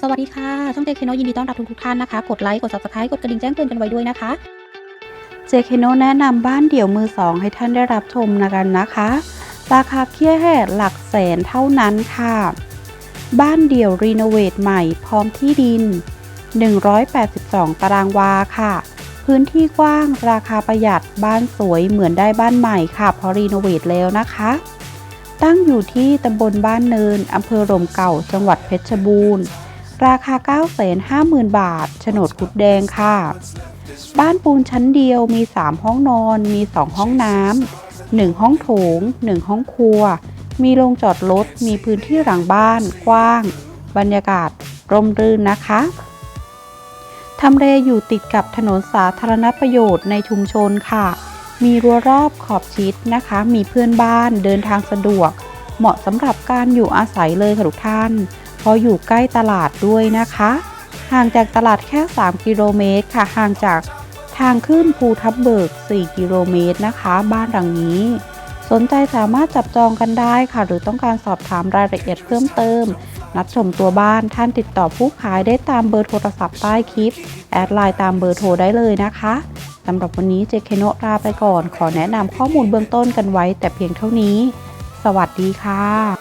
สวัสดีค่ะ ช่องเจคโนยินดีต้อนรับทุกๆท่านนะคะ กดไลค์ กด subscribe กดกระดิ่งแจ้งเตือนกันไว้ด้วยนะคะเจเคโนแนะนำบ้านเดี่ยวมือสองให้ท่านได้รับชมนะกันนะคะ ราคาแค่หลักแสนเท่านั้นค่ะ บ้านเดี่ยวรีโนเวทใหม่พร้อมที่ดิน 182 ตารางวาค่ะ พื้นที่กว้างราคาประหยัดบ้านสวยเหมือนได้บ้านใหม่ค่ะเพราะรีโนเวทแล้วนะคะตั้งอยู่ที่ตำบลบ้านเนินอำเภอร่มเก่า จังหวัดเพชรบูรณ์ ราคา 950,000 บาท โฉนดกุดแดงค่ะ บ้านปูนชั้นเดียวมี 3 ห้องนอน มี 2 ห้องน้ำ 1 ห้องโถง 1 ห้องครัว มีโรงจอดรถ มีพื้นที่หลังบ้าน กว้าง บรรยากาศร่มรื่นนะคะทำเลอยู่ติดกับถนนสาธารณประโยชน์ในชุมชนค่ะ มีรั้วรอบขอบชิดนะคะ มีเพื่อนบ้านเดินทางสะดวก เหมาะสำหรับการอยู่อาศัยเลยค่ะทุกท่าน เพราะอยู่ใกล้ตลาดด้วยนะคะ ห่างจากตลาดแค่ 3 กิโลเมตรค่ะ ห่างจากทางขึ้นภูทับเบิก 4 กิโลเมตรนะคะ บ้านหลังนี้ สนใจสามารถจับจองกันได้ค่ะ หรือต้องการสอบถามรายละเอียดเพิ่มเติม นัดชมตัวบ้านท่านติดต่อผู้ขายได้ตามเบอร์โทรศัพท์ใต้คลิป แอดไลน์ตามเบอร์โทรได้เลยนะคะสำหรับวันนี้เจเคโนลาไปก่อน ขอแนะนำข้อมูลเบื้องต้นกันไว้แต่เพียงเท่านี้ สวัสดีค่ะ